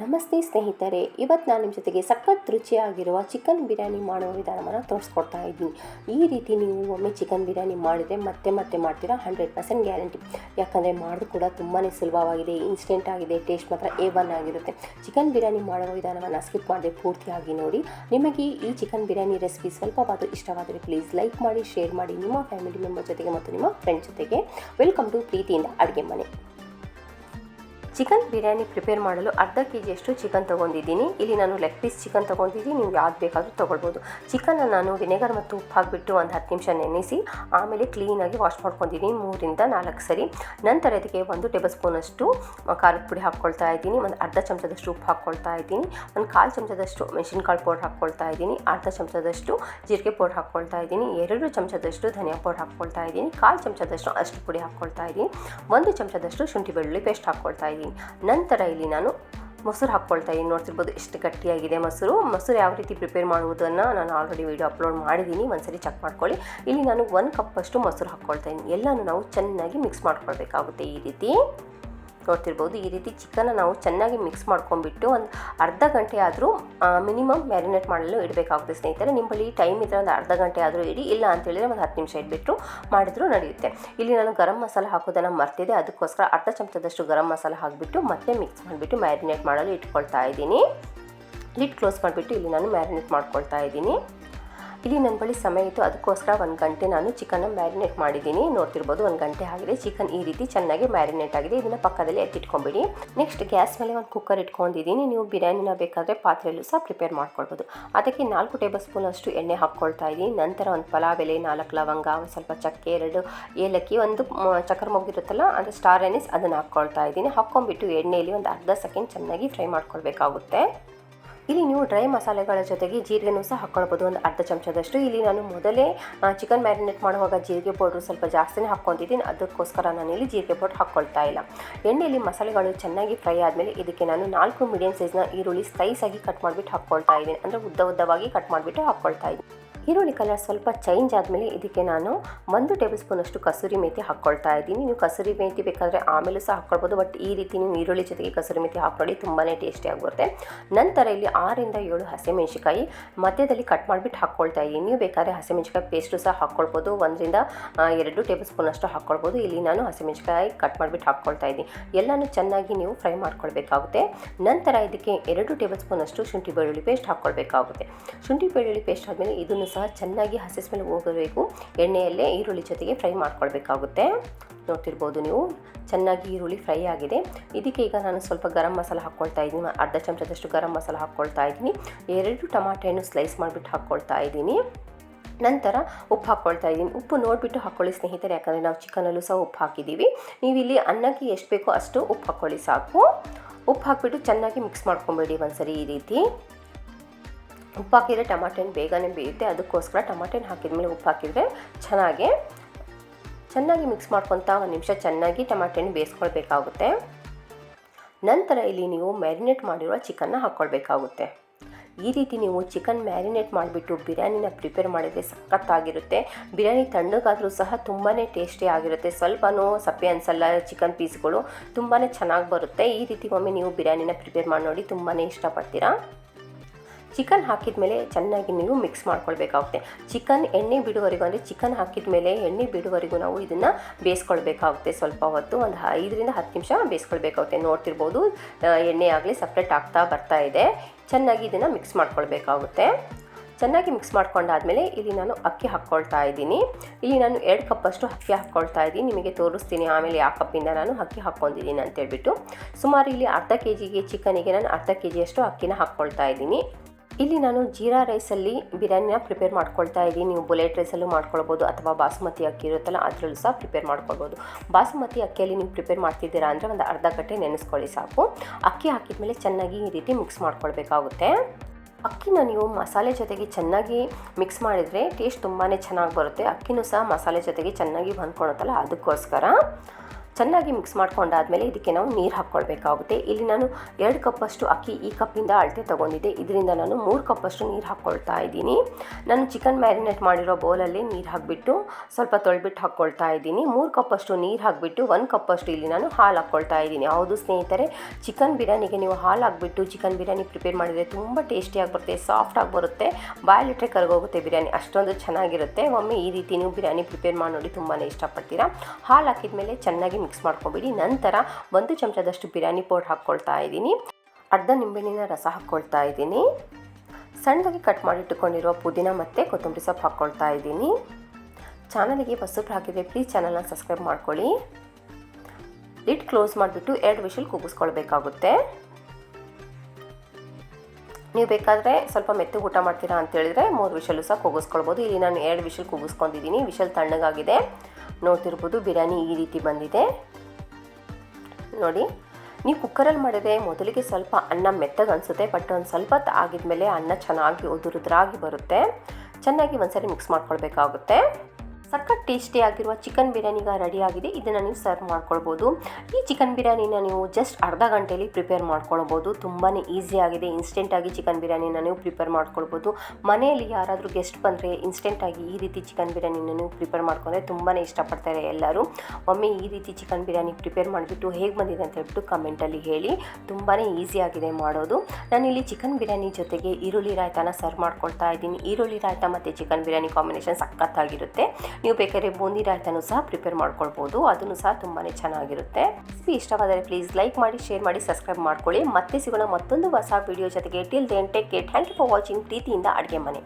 ನಮಸ್ತೆ ಸ್ನೇಹಿತರೆ ಇವತ್ತು ನಾನು ನಿಮ್ಮ ಜೊತೆಗೆ ಸಖತ್ ರುಚಿಯಾಗಿರುವ ಚಿಕನ್ ಬಿರಿಯಾನಿ ಮಾಡುವ ವಿಧಾನವನ್ನು ತೋರಿಸ್ಕೊಡ್ತಾ ಇದ್ದೀನಿ. ಈ ರೀತಿ ನೀವು ಒಮ್ಮೆ ಚಿಕನ್ ಬಿರಿಯಾನಿ ಮಾಡಿದರೆ ಮತ್ತೆ ಮತ್ತೆ ಮಾಡ್ತೀರಾ? ಹಂಡ್ರೆಡ್ ಪರ್ಸೆಂಟ್ ಗ್ಯಾರಂಟಿ ಯಾಕಂದರೆ ಮಾಡೋದು ಕೂಡ ತುಂಬಾ ಸುಲಭವಾಗಿದೆ ಇನ್ಸ್ಟೆಂಟ್ ಆಗಿದೆ ಟೇಸ್ಟ್ ಮಾತ್ರ ಎ ಒನ್ ಆಗಿರುತ್ತೆ. ಚಿಕನ್ ಬಿರಿಯಾನಿ ಮಾಡುವ ವಿಧಾನವನ್ನು ಸ್ಕಿಪ್ ಮಾಡದೆ ಪೂರ್ತಿಯಾಗಿ ನೋಡಿ. ನಿಮಗೆ ಈ ಚಿಕನ್ ಬಿರಿಯಾನಿ ರೆಸಿಪಿ ಸ್ವಲ್ಪವಾದರೂ ಇಷ್ಟವಾದರೆ ಪ್ಲೀಸ್ ಲೈಕ್ ಮಾಡಿ ಶೇರ್ ಮಾಡಿ ನಿಮ್ಮ ಫ್ಯಾಮಿಲಿ ಮೆಂಬರ್ ಜೊತೆಗೆ ಮತ್ತು ನಿಮ್ಮ ಫ್ರೆಂಡ್ ಜೊತೆಗೆ. ವೆಲ್ಕಮ್ ಟು ಪ್ರೀತಿಯಿಂದ ಅಡುಗೆ ಮನೆ. ಚಿಕನ್ ಬಿರಿಯಾನಿ ಪ್ರಿಪೇರ್ ಮಾಡಲು ಅರ್ಧ ಕೆ ಜಿಯಷ್ಟು ಚಿಕನ್ ತೊಗೊಂಡಿದ್ದೀನಿ. ಇಲ್ಲಿ ನಾನು ಲೆಗ್ ಪೀಸ್ ಚಿಕನ್ ತೊಗೊಂಡಿದ್ದೀನಿ. ನೀವು ಯಾವ್ದು ಬೇಕಾದರೂ ತೊಗೊಳ್ಬೋದು. ಚಿಕನ್ನ ನಾನು ವಿನೆಗರ್ ಮತ್ತು ಉಪ್ಪು ಹಾಕಿಬಿಟ್ಟು ಒಂದು ಹತ್ತು ನಿಮಿಷ ನೆನೆಸಿ, ಆಮೇಲೆ ಕ್ಲೀನಾಗಿ ವಾಶ್ ಮಾಡ್ಕೊಂಡಿದ್ದೀನಿ. ಮೂರಿಂದ ನಾಲ್ಕು ಸರಿ. ನಂತರ ಇದಕ್ಕೆ ಒಂದು ಟೇಬಲ್ ಸ್ಪೂನಷ್ಟು ಖಾರದ ಪುಡಿ ಹಾಕ್ಕೊಳ್ತಾ ಇದ್ದೀನಿ. ಒಂದು ಅರ್ಧ ಚಮಚದಷ್ಟು ಉಪ್ಪು ಹಾಕ್ಕೊಳ್ತಾ ಇದ್ದೀನಿ. ಒಂದು ಕಾಲು ಚಮಚದಷ್ಟು ಮೆಣಸಿನ್ಕಾಳು ಪೌಡ್ರ್ ಹಾಕ್ಕೊಳ್ತಾ ಇದ್ದೀನಿ. ಅರ್ಧ ಚಮಚದಷ್ಟು ಜೀರಿಗೆ ಪೌಡ್ರ್ ಹಾಕ್ಕೊಳ್ತಾ ಇದ್ದೀನಿ. ಎರಡು ಚಮಚದಷ್ಟು ಧನಿಯಾ ಪೌಡ್ರ್ ಹಾಕ್ಕೊಳ್ತಾ ಇದ್ದೀನಿ. ಕಾಲು ಚಮಚದಷ್ಟು ಅಷ್ಟು ಪುಡಿ ಹಾಕ್ಕೊಳ್ತಾ ಇದ್ದೀನಿ. ಒಂದು ಚಮಚದಷ್ಟು ಶುಂಠಿ ಬೆಳ್ಳುಳ್ಳಿ ಪೇಸ್ಟ್ ಹಾಕ್ಕೊಳ್ತಾ ಇದ್ದೀನಿ. ನಂತರ ಇಲ್ಲಿ ನಾನು ಮೊಸರು ಹಾಕ್ಕೊಳ್ತಾ ಇದ್ದೀನಿ ನೋಡ್ತಿರ್ಬೋದು ಎಷ್ಟು ಗಟ್ಟಿಯಾಗಿದೆ ಮೊಸರು. ಮೊಸರು ಯಾವ ರೀತಿ ಪ್ರಿಪೇರ್ ಮಾಡುವುದನ್ನು ನಾನು ಆಲ್ರೆಡಿ ವೀಡಿಯೋ ಅಪ್ಲೋಡ್ ಮಾಡಿದ್ದೀನಿ ಒಂದ್ಸರಿ ಚೆಕ್ ಮಾಡ್ಕೊಳ್ಳಿ. ಇಲ್ಲಿ ನಾನು ಒಂದು ಕಪ್ಪಷ್ಟು ಮೊಸರು ಹಾಕ್ಕೊಳ್ತಾ ಇದ್ದೀನಿ ಎಲ್ಲನೂ ನಾವು ಚೆನ್ನಾಗಿ ಮಿಕ್ಸ್ ಮಾಡ್ಕೊಳ್ಬೇಕಾಗುತ್ತೆ ಈ ರೀತಿ. ನೋಡ್ತಿರ್ಬೋದು ಈ ರೀತಿ ಚಿಕನ್ನ ನಾವು ಚೆನ್ನಾಗಿ ಮಿಕ್ಸ್ ಮಾಡ್ಕೊಂಡ್ಬಿಟ್ಟು ಒಂದು ಅರ್ಧ ಗಂಟೆ ಆದರೂ ಮಿನಿಮಮ್ ಮ್ಯಾರಿನೇಟ್ ಮಾಡಲು ಇಡಬೇಕಾಗುತ್ತೆ ಸ್ನೇಹಿತರೆ. ನಿಮ್ಮಲ್ಲಿ ಟೈಮ್ ಇದ್ದರೆ ಒಂದು ಅರ್ಧ ಗಂಟೆ ಆದರೂ ಇಡಿ, ಇಲ್ಲ ಅಂತೇಳಿದರೆ ಒಂದು ಹತ್ತು ನಿಮಿಷ ಇಟ್ಬಿಟ್ಟು ಮಾಡಿದ್ರೂ ನಡೆಯುತ್ತೆ. ಇಲ್ಲಿ ನಾನು ಗರಂ ಮಸಾಲ ಹಾಕೋದನ್ನು ಮರ್ತಿದೆ ಅದಕ್ಕೋಸ್ಕರ ಅರ್ಧ ಚಮಚದಷ್ಟು ಗರಂ ಮಸಾಲ ಹಾಕಿಬಿಟ್ಟು ಮತ್ತೆ ಮಿಕ್ಸ್ ಮಾಡಿಬಿಟ್ಟು ಮ್ಯಾರಿನೇಟ್ ಮಾಡಲು ಇಟ್ಕೊಳ್ತಾ ಇದ್ದೀನಿ. ಲಿಡ್ ಕ್ಲೋಸ್ ಮಾಡಿಬಿಟ್ಟು ಇಲ್ಲಿ ನಾನು ಮ್ಯಾರಿನೇಟ್ ಮಾಡ್ಕೊಳ್ತಾ ಇದ್ದೀನಿ. ಇಲ್ಲಿ ನನ್ನ ಬಳಿ ಸಮಯ ಇತ್ತು. ಅದಕ್ಕೋಸ್ಕರ ಒಂದು ಗಂಟೆ ನಾನು ಚಿಕನ್ನ ಮ್ಯಾರಿನೇಟ್ ಮಾಡಿದ್ದೀನಿ. ನೋಡ್ತಿರ್ಬೋದು ಒಂದು ಗಂಟೆ ಆಗಿದೆ. ಚಿಕನ್ ಈ ರೀತಿ ಚೆನ್ನಾಗಿ ಮ್ಯಾರಿನೇಟ್ ಆಗಿದೆ. ಇದನ್ನು ಪಕ್ಕದಲ್ಲಿ ಎತ್ತಿಟ್ಕೊಂಬಿಡಿ. ನೆಕ್ಸ್ಟ್ ಗ್ಯಾಸ್ ಮೇಲೆ ಒಂದು ಕುಕ್ಕರ್ ಇಟ್ಕೊಂಡಿದ್ದೀನಿ. ನೀವು ಬಿರಿಯಾನಿನ ಬೇಕಾದರೆ ಪಾತ್ರೆಯಲ್ಲೂ ಸಹ ಪ್ರಿಪೇರ್ ಮಾಡ್ಕೊಳ್ಬೋದು. ಅದಕ್ಕೆ ನಾಲ್ಕು ಟೇಬಲ್ ಸ್ಪೂನ್ ಅಷ್ಟು ಎಣ್ಣೆ ಹಾಕ್ಕೊಳ್ತಾ ಇದ್ದೀನಿ. ನಂತರ ಒಂದು ಪಲಾವ್ ಎಲೆ, ನಾಲ್ಕು ಲವಂಗ, ಒಂದು ಸ್ವಲ್ಪ ಚಕ್ಕೆ, ಎರಡು ಏಲಕ್ಕಿ, ಒಂದು ಚಕ್ಕರ್ ಮೊಗ್ಗಿರುತ್ತಲ್ಲ ಅದು ಸ್ಟಾರ್ ಎನಿಸ್ ಅದನ್ನು ಹಾಕ್ಕೊಳ್ತಾ ಇದ್ದೀನಿ. ಹಾಕ್ಕೊಂಡ್ಬಿಟ್ಟು ಎಣ್ಣೆಯಲ್ಲಿ ಒಂದು ಅರ್ಧ ಸೆಕೆಂಡ್ ಚೆನ್ನಾಗಿ ಫ್ರೈ ಮಾಡ್ಕೊಳ್ಬೇಕಾಗುತ್ತೆ. ಇಲ್ಲಿ ನೀವು ಡ್ರೈ ಮಸಾಲೆಗಳ ಜೊತೆಗೆ ಜೀರಿಗೆನೂ ಸಹ ಹಾಕ್ಕೊಳ್ಬೋದು ಒಂದು ಅರ್ಧ ಚಮಚದಷ್ಟು. ಇಲ್ಲಿ ನಾನು ಮೊದಲೇ ಚಿಕನ್ ಮ್ಯಾರಿನೇಟ್ ಮಾಡುವಾಗ ಜೀರಿಗೆ ಪೌಡ್ರು ಸ್ವಲ್ಪ ಜಾಸ್ತಿನೇ ಹಾಕ್ಕೊತಿದ್ದೀನಿ ಅದಕ್ಕೋಸ್ಕರ ನಾನು ಇಲ್ಲಿ ಜೀರಿಗೆ ಪೌಡ್ರ್ ಹಾಕ್ಕೊಳ್ತಾ ಇಲ್ಲ. ಎಣ್ಣೆಯಲ್ಲಿ ಮಸಾಲೆಗಳು ಚೆನ್ನಾಗಿ ಫ್ರೈ ಆದಮೇಲೆ ಇದಕ್ಕೆ ನಾನು ನಾಲ್ಕು ಮೀಡಿಯಂ ಸೈಜ್ನ ಈರುಳ್ಳಿ ಸ್ಲೈಸಾಗಿ ಕಟ್ ಮಾಡಿಬಿಟ್ಟು ಹಾಕ್ಕೊಳ್ತಾ ಇದ್ದೀನಿ. ಅಂದರೆ ಉದ್ದ ಉದ್ದವಾಗಿ ಕಟ್ ಮಾಡಿಬಿಟ್ಟು ಹಾಕ್ಕೊಳ್ತಾ ಇದ್ದೀನಿ. ಈರುಳ್ಳಿ ಕಲರ್ ಸ್ವಲ್ಪ ಚೇಂಜ್ ಆದಮೇಲೆ ಇದಕ್ಕೆ ನಾನು ಒಂದು ಟೇಬಲ್ ಸ್ಪೂನಷ್ಟು ಕಸೂರಿ ಮೇತಿ ಹಾಕ್ಕೊಳ್ತಾ ಇದ್ದೀನಿ. ನೀವು ಕಸೂರಿ ಮೇಥಿ ಬೇಕಾದರೆ ಆಮೇಲೆ ಸಹ ಹಾಕ್ಕೊಳ್ಬೋದು, ಬಟ್ ಈ ರೀತಿ ನೀವು ಈರುಳ್ಳಿ ಜೊತೆಗೆ ಕಸೂರಿ ಮೇಥಿ ಹಾಕ್ಕೊಳ್ಳಿ ತುಂಬಾ ಟೇಸ್ಟಿಯಾಗಿ ಬರುತ್ತೆ ನಂತರ ಇಲ್ಲಿ ಆರಿಂದ ಏಳು ಹಸಿಮೆಣಸಿಕಾಯಿ ಮಧ್ಯದಲ್ಲಿ ಕಟ್ ಮಾಡಿಬಿಟ್ಟು ಹಾಕ್ಕೊಳ್ತಾ ಇದ್ದೀನಿ. ನೀವು ಬೇಕಾದರೆ ಹಸಿಮೆಣಸಿಕಾಯಿ ಪೇಸ್ಟು ಸಹ ಹಾಕ್ಕೊಳ್ಬೋದು. ಒಂದರಿಂದ ಎರಡು ಟೇಬಲ್ ಸ್ಪೂನಷ್ಟು ಹಾಕ್ಕೊಳ್ಬೋದು. ಇಲ್ಲಿ ನಾನು ಹಸಿಮೆಣಸಿಕಾಯಿ ಕಟ್ ಮಾಡಿಬಿಟ್ಟು ಹಾಕ್ಕೊಳ್ತಾ ಇದ್ದೀನಿ. ಎಲ್ಲನೂ ಚೆನ್ನಾಗಿ ನೀವು ಫ್ರೈ ಮಾಡ್ಕೊಳ್ಬೇಕಾಗುತ್ತೆ. ನಂತರ ಇದಕ್ಕೆ ಎರಡು ಟೇಬಲ್ ಸ್ಪೂನಷ್ಟು ಶುಂಠಿ ಬೆಳ್ಳುಳ್ಳಿ ಪೇಸ್ಟ್ ಹಾಕ್ಕೊಳ್ಬೇಕಾಗುತ್ತೆ. ಶುಂಠಿ ಬೆಳ್ಳುಳ್ಳಿ ಪೇಸ್ಟ್ ಆದಮೇಲೆ ಇದನ್ನು ಸಹ ಚೆನ್ನಾಗಿ ಹಸಿ ಸ್ಮೆಲ್ ಹೋಗಬೇಕು. ಎಣ್ಣೆಯಲ್ಲೇ ಈರುಳ್ಳಿ ಜೊತೆಗೆ ಫ್ರೈ ಮಾಡ್ಕೊಳ್ಬೇಕಾಗುತ್ತೆ. ನೋಡ್ತಿರ್ಬೋದು ನೀವು, ಚೆನ್ನಾಗಿ ಈರುಳ್ಳಿ ಫ್ರೈ ಆಗಿದೆ. ಇದಕ್ಕೆ ಈಗ ನಾನು ಸ್ವಲ್ಪ ಗರಂ ಮಸಾಲ ಹಾಕ್ಕೊಳ್ತಾ ಇದ್ದೀನಿ. ಅರ್ಧ ಚಮಚದಷ್ಟು ಗರಂ ಮಸಾಲ ಹಾಕ್ಕೊಳ್ತಾ ಇದ್ದೀನಿ. ಎರಡು ಟಮಾಟೆಯನ್ನು ಸ್ಲೈಸ್ ಮಾಡಿಬಿಟ್ಟು ಹಾಕ್ಕೊಳ್ತಾ ಇದ್ದೀನಿ. ನಂತರ ಉಪ್ಪು ಹಾಕ್ಕೊಳ್ತಾ ಇದ್ದೀನಿ. ಉಪ್ಪು ನೋಡಿಬಿಟ್ಟು ಹಾಕ್ಕೊಳ್ಳಿ ಸ್ನೇಹಿತರೆ, ಯಾಕಂದರೆ ನಾವು ಚಿಕನಲ್ಲೂ ಸಹ ಉಪ್ಪು ಹಾಕಿದ್ದೀವಿ. ನೀವು ಇಲ್ಲಿ ಅನ್ನಕ್ಕೆ ಎಷ್ಟು ಬೇಕೋ ಅಷ್ಟು ಉಪ್ಪು ಹಾಕ್ಕೊಳ್ಳಿ ಸಾಕು. ಉಪ್ಪು ಹಾಕಿಬಿಟ್ಟು ಚೆನ್ನಾಗಿ ಮಿಕ್ಸ್ ಮಾಡ್ಕೊಬೇಡಿ ಒಂದ್ಸರಿ ಈ ರೀತಿ. ಉಪ್ಪು ಹಾಕಿದರೆ ಟಮಾಟೆನ ಬೇಗನೆ ಬೇಯುತ್ತೆ, ಅದಕ್ಕೋಸ್ಕರ ಟಮಾಟೆ ಹಾಕಿದ ಮೇಲೆ ಉಪ್ಪು ಹಾಕಿದರೆ ಚೆನ್ನಾಗಿ ಚೆನ್ನಾಗಿ ಮಿಕ್ಸ್ ಮಾಡ್ಕೊತ ಒಂದು ನಿಮಿಷ ಚೆನ್ನಾಗಿ ಟಮಾಟೆನ ಬೇಯಿಸ್ಕೊಳ್ಬೇಕಾಗುತ್ತೆ. ನಂತರ ಇಲ್ಲಿ ನೀವು ಮ್ಯಾರಿನೇಟ್ ಮಾಡಿರುವ ಚಿಕನ್ನ ಹಾಕ್ಕೊಳ್ಬೇಕಾಗುತ್ತೆ. ಈ ರೀತಿ ನೀವು ಚಿಕನ್ ಮ್ಯಾರಿನೇಟ್ ಮಾಡಿಬಿಟ್ಟು ಬಿರಿಯಾನಿನ ಪ್ರಿಪೇರ್ ಮಾಡಿದರೆ ಸಖತ್ತಾಗಿರುತ್ತೆ. ಬಿರಿಯಾನಿ ತಣ್ಣಗಾದರೂ ಸಹ ತುಂಬಾ ಟೇಸ್ಟಿ ಆಗಿರುತ್ತೆ. ಸ್ವಲ್ಪನೂ ಸಪ್ಪೆ ಅನ್ಸಲ್ಲ ಚಿಕನ್ ಪೀಸ್ಗಳು ತುಂಬಾ ಚೆನ್ನಾಗಿ ಬರುತ್ತೆ. ಈ ರೀತಿ ಒಮ್ಮೆ ನೀವು ಬಿರಿಯಾನಿನ ಪ್ರಿಪೇರ್ ಮಾಡಿ ನೋಡಿ ತುಂಬಾ ಇಷ್ಟಪಡ್ತೀರಾ? ಚಿಕನ್ ಹಾಕಿದ ಮೇಲೆ ಚೆನ್ನಾಗಿ ನೀವು ಮಿಕ್ಸ್ ಮಾಡ್ಕೊಳ್ಬೇಕಾಗುತ್ತೆ. ಚಿಕನ್ ಎಣ್ಣೆ ಬಿಡುವರೆಗೂ ಅಂದರೆ ಚಿಕನ್ ಹಾಕಿದ ಮೇಲೆ ಎಣ್ಣೆ ಬಿಡುವವರೆಗೂ ನಾವು ಇದನ್ನು ಬೇಯಿಸ್ಕೊಳ್ಬೇಕಾಗುತ್ತೆ. ಸ್ವಲ್ಪ ಹೊತ್ತು ಒಂದು ಐದರಿಂದ ಹತ್ತು ನಿಮಿಷ ಬೇಯಿಸ್ಕೊಳ್ಬೇಕಾಗುತ್ತೆ. ನೋಡ್ತಿರ್ಬೋದು ಎಣ್ಣೆ ಆಗಲಿ ಸಪ್ರೇಟ್ ಆಗ್ತಾ ಬರ್ತಾ ಇದೆ. ಚೆನ್ನಾಗಿ ಇದನ್ನು ಮಿಕ್ಸ್ ಮಾಡ್ಕೊಳ್ಬೇಕಾಗುತ್ತೆ. ಚೆನ್ನಾಗಿ ಮಿಕ್ಸ್ ಮಾಡ್ಕೊಂಡಾದಮೇಲೆ ಇಲ್ಲಿ ನಾನು ಅಕ್ಕಿ ಹಾಕ್ಕೊಳ್ತಾ ಇದ್ದೀನಿ. ಇಲ್ಲಿ ನಾನು ಎರಡು ಕಪ್ಪಷ್ಟು ಅಕ್ಕಿ ಹಾಕ್ಕೊಳ್ತಾ ಇದ್ದೀನಿ. ನಿಮಗೆ ತೋರಿಸ್ತೀನಿ ಆಮೇಲೆ ಯಾವ ಕಪ್ಪಿಂದ ನಾನು ಅಕ್ಕಿ ಹಾಕ್ಕೊಂಡಿದ್ದೀನಿ ಅಂತೇಳ್ಬಿಟ್ಟು. ಸುಮಾರು ಇಲ್ಲಿ ಅರ್ಧ ಕೆ ಜಿಗೆ ಚಿಕನಿಗೆ ನಾನು ಅರ್ಧ ಕೆ ಜಿಯಷ್ಟು ಅಕ್ಕಿನ ಹಾಕ್ಕೊಳ್ತಾ ಇದ್ದೀನಿ. ಇಲ್ಲಿ ನಾನು ಜೀರಾ ರೈಸಲ್ಲಿ ಬಿರಿಯಾನಿನ ಪ್ರಿಪೇರ್ ಮಾಡ್ಕೊಳ್ತಾ ಇದ್ದೀನಿ. ನೀವು ಬುಲೆಟ್ ರೈಸಲ್ಲೂ ಮಾಡ್ಕೊಳ್ಬೋದು ಅಥವಾ ಬಾಸುಮತಿ ಅಕ್ಕಿ ಇರುತ್ತಲ್ಲ ಅದರಲ್ಲೂ ಸಹ ಪ್ರಿಪೇರ್ ಮಾಡ್ಕೊಳ್ಬೋದು. ಬಾಸುಮತಿ ಅಕ್ಕಿಯಲ್ಲಿ ನೀವು ಪ್ರಿಪೇರ್ ಮಾಡ್ತಿದ್ದೀರಾ ಅಂದರೆ ಒಂದು ಅರ್ಧ ಗಂಟೆ ನೆನೆಸ್ಕೊಳ್ಳಿ ಸಾಕು. ಅಕ್ಕಿ ಹಾಕಿದ ಮೇಲೆ ಚೆನ್ನಾಗಿ ಈ ರೀತಿ ಮಿಕ್ಸ್ ಮಾಡ್ಕೊಳ್ಬೇಕಾಗುತ್ತೆ. ಅಕ್ಕಿನ ನೀವು ಮಸಾಲೆ ಜೊತೆಗೆ ಚೆನ್ನಾಗಿ ಮಿಕ್ಸ್ ಮಾಡಿದರೆ ಟೇಸ್ಟ್ ತುಂಬಾ ಚೆನ್ನಾಗಿ ಬರುತ್ತೆ. ಅಕ್ಕಿನೂ ಸಹ ಮಸಾಲೆ ಜೊತೆಗೆ ಚೆನ್ನಾಗಿ ಹೊಂದ್ಕೊಳುತ್ತಲ್ಲ ಅದಕ್ಕೋಸ್ಕರ. ಚೆನ್ನಾಗಿ ಮಿಕ್ಸ್ ಮಾಡ್ಕೊಂಡಾದ್ಮೇಲೆ ಇದಕ್ಕೆ ನಾವು ನೀರು ಹಾಕ್ಕೊಳ್ಬೇಕಾಗುತ್ತೆ. ಇಲ್ಲಿ ನಾನು ಎರಡು ಕಪ್ಪಷ್ಟು ಅಕ್ಕಿ ಈ ಕಪ್ಪಿಂದ ಅಳತೆ ತೊಗೊಂಡಿದ್ದೆ. ಇದರಿಂದ ನಾನು ಮೂರು ಕಪ್ಪಷ್ಟು ನೀರು ಹಾಕ್ಕೊಳ್ತಾ ಇದ್ದೀನಿ. ನಾನು ಚಿಕನ್ ಮ್ಯಾರಿನೇಟ್ ಮಾಡಿರೋ ಬೌಲಲ್ಲಿ ನೀರು ಹಾಕಿಬಿಟ್ಟು ಸ್ವಲ್ಪ ತೊಳ್ಬಿಟ್ಟು ಹಾಕ್ಕೊಳ್ತಾ ಇದ್ದೀನಿ. ಮೂರು ಕಪ್ಪಷ್ಟು ನೀರು ಹಾಕಿಬಿಟ್ಟು ಒಂದು ಕಪ್ಪಷ್ಟು ಇಲ್ಲಿ ನಾನು ಹಾಲು ಹಾಕ್ಕೊಳ್ತಾ ಇದ್ದೀನಿ. ಹೌದು ಸ್ನೇಹಿತರೆ ಚಿಕನ್ ಬಿರಿಯಾನಿಗೆ ನೀವು ಹಾಲು ಹಾಕ್ಬಿಟ್ಟು ಚಿಕನ್ ಬಿರಿಯಾನಿ ಪ್ರಿಪೇರ್ ಮಾಡಿದರೆ ತುಂಬ ಟೇಸ್ಟಿಯಾಗಿ ಬರುತ್ತೆ ಸಾಫ್ಟಾಗಿ ಬರುತ್ತೆ. ಬಾಯಲ್ಲಿಟ್ಟರೆ ಕರಗೋಗುತ್ತೆ ಬಿರಿಯಾನಿ. ಅಷ್ಟೊಂದು ಚೆನ್ನಾಗಿರುತ್ತೆ. ಒಮ್ಮೆ ಈ ರೀತಿ ನೀವು ಬಿರಿಯಾನಿ ಪ್ರಿಪೇರ್ ಮಾಡಿ ನೋಡಿ ತುಂಬಾ ಇಷ್ಟಪಡ್ತೀರಾ. ಹಾಲು ಹಾಕಿದ ಮೇಲೆ ಚೆನ್ನಾಗಿ ಮಿಕ್ಸ್ ಮಾಡ್ಕೊಬಿಡಿ. ನಂತರ ಒಂದು ಚಮಚದಷ್ಟು ಬಿರಿಯಾನಿ ಪೌಡ್ರ್ ಹಾಕ್ಕೊಳ್ತಾ ಇದ್ದೀನಿ. ಅರ್ಧ ನಿಂಬೆಹಣ್ಣಿನ ರಸ ಹಾಕ್ಕೊಳ್ತಾ ಇದ್ದೀನಿ. ಸಣ್ಣದಾಗಿ ಕಟ್ ಮಾಡಿಟ್ಟುಕೊಂಡಿರುವ ಪುದೀನ ಮತ್ತು ಕೊತ್ತಂಬರಿ ಸೊಪ್ಪು ಹಾಕ್ಕೊಳ್ತಾ ಇದ್ದೀನಿ. ಚಾನಲಿಗೆ ಹೊಸಬ್ರು ಹಾಕಿದರೆ ಪ್ಲೀಸ್ ಚಾನಲ್ನ ಸಬ್ಸ್ಕ್ರೈಬ್ ಮಾಡ್ಕೊಳ್ಳಿ. ಲಿಡ್ ಕ್ಲೋಸ್ ಮಾಡಿಬಿಟ್ಟು ಎರಡು ವಿಷಲ್ ಕೂಗಿಸ್ಕೊಳ್ಬೇಕಾಗುತ್ತೆ ನೀವು ಬೇಕಾದರೆ ಸ್ವಲ್ಪ ಮೆತ್ತಗೆ ಊಟ ಮಾಡ್ತೀರಾ ಅಂತ ಹೇಳಿದ್ರೆ ಮೂರು ವಿಷಲು ಸಹ ಕೂಗಿಸ್ಕೊಳ್ಬೋದು ಇಲ್ಲಿ ನಾನು ಎರಡು ವಿಷಲ್ ಕೂಗಿಸ್ಕೊಂಡಿದ್ದೀನಿ ವಿಷಲ್ ತಣ್ಣಗಾಗಿದೆ. ನೋಡ್ತಿರ್ಬೋದು ಬಿರಿಯಾನಿ ಈ ರೀತಿ ಬಂದಿದೆ. ನೋಡಿ, ನೀವು ಕುಕ್ಕರಲ್ಲಿ ಮಾಡಿದ್ರೆ ಮೊದಲಿಗೆ ಸ್ವಲ್ಪ ಅನ್ನ ಮೆತ್ತಗೆ ಅನಿಸುತ್ತೆ, ಬಟ್ ಒಂದು ಸ್ವಲ್ಪ ಆಗಿದ್ಮೇಲೆ ಅನ್ನ ಚೆನ್ನಾಗಿ ಉದುರುದ್ರಾಗಿ ಬರುತ್ತೆ. ಚೆನ್ನಾಗಿ ಒಂದ್ಸರಿ ಮಿಕ್ಸ್ ಮಾಡ್ಕೊಳ್ಬೇಕಾಗುತ್ತೆ. ಸಖತ್ ಟೇಸ್ಟಿ ಆಗಿರುವ ಚಿಕನ್ ಬಿರಿಯಾನಿ ರೆಡಿ ಆಗಿದೆ ಇದನ್ನು ನೀವು ಸರ್ವ್ ಮಾಡ್ಕೊಳ್ಬೋದು. ಈ ಚಿಕನ್ ಬಿರಿಯಾನಿನ ನೀವು ಜಸ್ಟ್ ಅರ್ಧ ಗಂಟೆಯಲ್ಲಿ ಪ್ರಿಪೇರ್ ಮಾಡ್ಕೊಳ್ಬೋದು. ತುಂಬಾ ಈಸಿಯಾಗಿದೆ ಇನ್ಸ್ಟೆಂಟಾಗಿ ಚಿಕನ್ ಬಿರಿಯಾನಿನ ನೀವು ಪ್ರಿಪೇರ್ ಮಾಡ್ಕೊಳ್ಬೋದು. ಮನೆಯಲ್ಲಿ ಯಾರಾದರೂ ಗೆಸ್ಟ್ ಬಂದರೆ ಇನ್ಸ್ಟೆಂಟಾಗಿ ಈ ರೀತಿ ಚಿಕನ್ ಬಿರಿಯಾನಿನ ನೀವು ಪ್ರಿಪೇರ್ ಮಾಡ್ಕೊಂಡ್ರೆ ತುಂಬಾ ಇಷ್ಟಪಡ್ತಾರೆ ಎಲ್ಲರೂ. ಒಮ್ಮೆ ಈ ರೀತಿ ಚಿಕನ್ ಬಿರಿಯಾನಿ ಪ್ರಿಪೇರ್ ಮಾಡಿಬಿಟ್ಟು ಹೇಗೆ ಬಂದಿದೆ ಅಂತ ಹೇಳ್ಬಿಟ್ಟು ಕಮೆಂಟಲ್ಲಿ ಹೇಳಿ. ತುಂಬಾ ಈಸಿಯಾಗಿದೆ ಮಾಡೋದು. ನಾನಿಲ್ಲಿ ಚಿಕನ್ ಬಿರಿಯಾನಿ ಜೊತೆಗೆ ಈರುಳ್ಳಿ ರಾಯ್ತಾನ ಸರ್ವ್ ಮಾಡ್ಕೊಳ್ತಾ ಇದ್ದೀನಿ. ಈರುಳ್ಳಿ ರಾಯ್ತ ಮತ್ತು ಚಿಕನ್ ಬಿರಿಯಾನಿ ಕಾಂಬಿನೇಷನ್ ಸಖತ್ತಾಗಿರುತ್ತೆ. ನೀವು ಬೇಕಾದ್ರೆ ಬೂಂದಿ ರಾಯ್ತನೂ ಸಹ ಪ್ರಿಪೇರ್ ಮಾಡ್ಕೊಳ್ಬೋದು. ಅದನ್ನು ಸಹ ತುಂಬಾ ಚೆನ್ನಾಗಿರುತ್ತೆ. ಇಷ್ಟವಾದರೆ ಪ್ಲೀಸ್ ಲೈಕ್ ಮಾಡಿ ಶೇರ್ ಮಾಡಿ ಸಬ್ಸ್ಕ್ರೈಬ್ ಮಾಡ್ಕೊಳ್ಳಿ. ಮತ್ತೆ ಸಿಗೋಣ ಮತ್ತೊಂದು ಹೊಸ ವಿಡಿಯೋ ಜೊತೆಗೆ. Till then take care thank you for watching ಪ್ರೀತಿಯಿಂದ ಅಡುಗೆ ಮನೆ.